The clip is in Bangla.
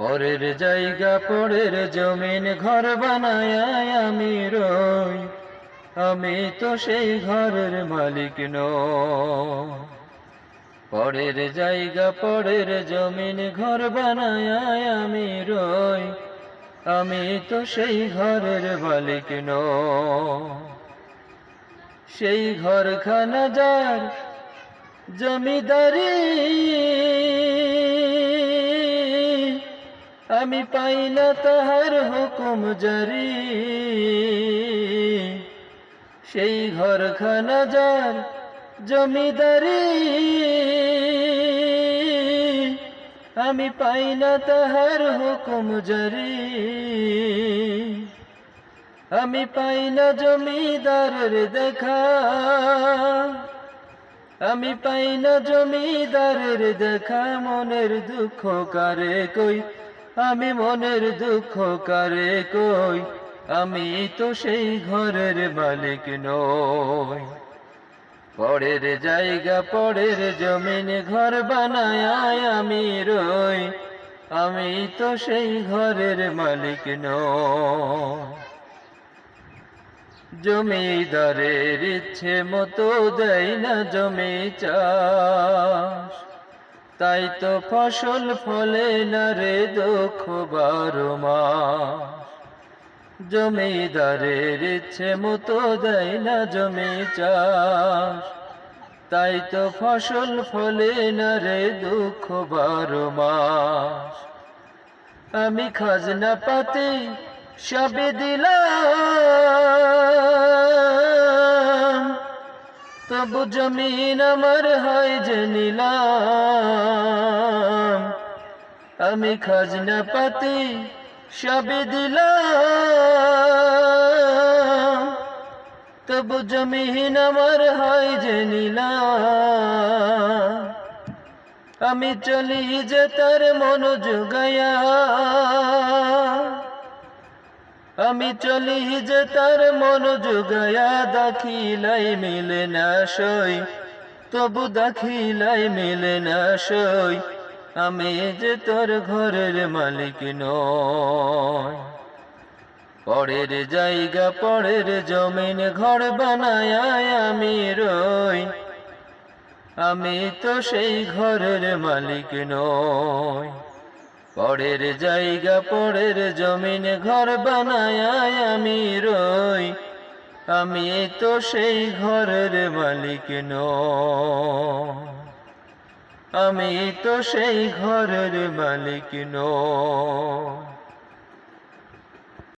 পরের জায়গা, পরের জমিন ঘর বানায় আমি রই। আমি তো সেই ঘরের মালিক নই। পরের জায়গা, পরের জমিন ঘর বানায় আমি রই। আমি তো সেই ঘরের মালিক নই। সেই ঘরখানা যার জমিদারি আমি পাই না তাহার হুকুম জারি। সেই ঘরখানা যার জমিদারি। আমি পাই না তাহার হুকুম জারি। আমি পাই না জমিদারের দেখা। আমি পাই না জমিদারের দেখা। মনের দুঃখ কারে কই আমি মনের দুঃখ কারে কই? আমি তো সেই ঘরের মালিক নই। পরের জায়গা, পরের জমিন, ঘর বানায় আমি রই। আমি তো সেই ঘরের মালিক নই। জমিদারের ইচ্ছে মতো দেয় না জমি চাষ। তাই তো ফসল ফলে না রে দুঃখ বারো জমিদারের ইচ্ছে মতো দেয় না জমি চাষ। তাই তো ফসল ফলে না রে দুঃখ বারো মাস আমি খাজনা পাতি সবে দিলাম। তবু জমিন আমার হয় যে নিলাম। আমি খাজনা পাতি সবে দিলাম। তবু জমিন আমার হয় যে নিলাম। আমি চলি যে তার মনোযোগায়া আমি চলি যে তার মনোযোগায়া দাখিলাই মিলে না সই, তবু দাখিলাই মিলে না সই, আমি যে তোর ঘরের মালিক নয় পরের জায়গা, পরের জমিন, ঘর বানায় আমি রই, আমি তো সেই ঘরের মালিক নই। পরের জায়গা, পরের জমিন ঘর বানায় আমি রই। আমি তো সেই ঘরের মালিক ন আমি তো সেই ঘরের মালিক নই।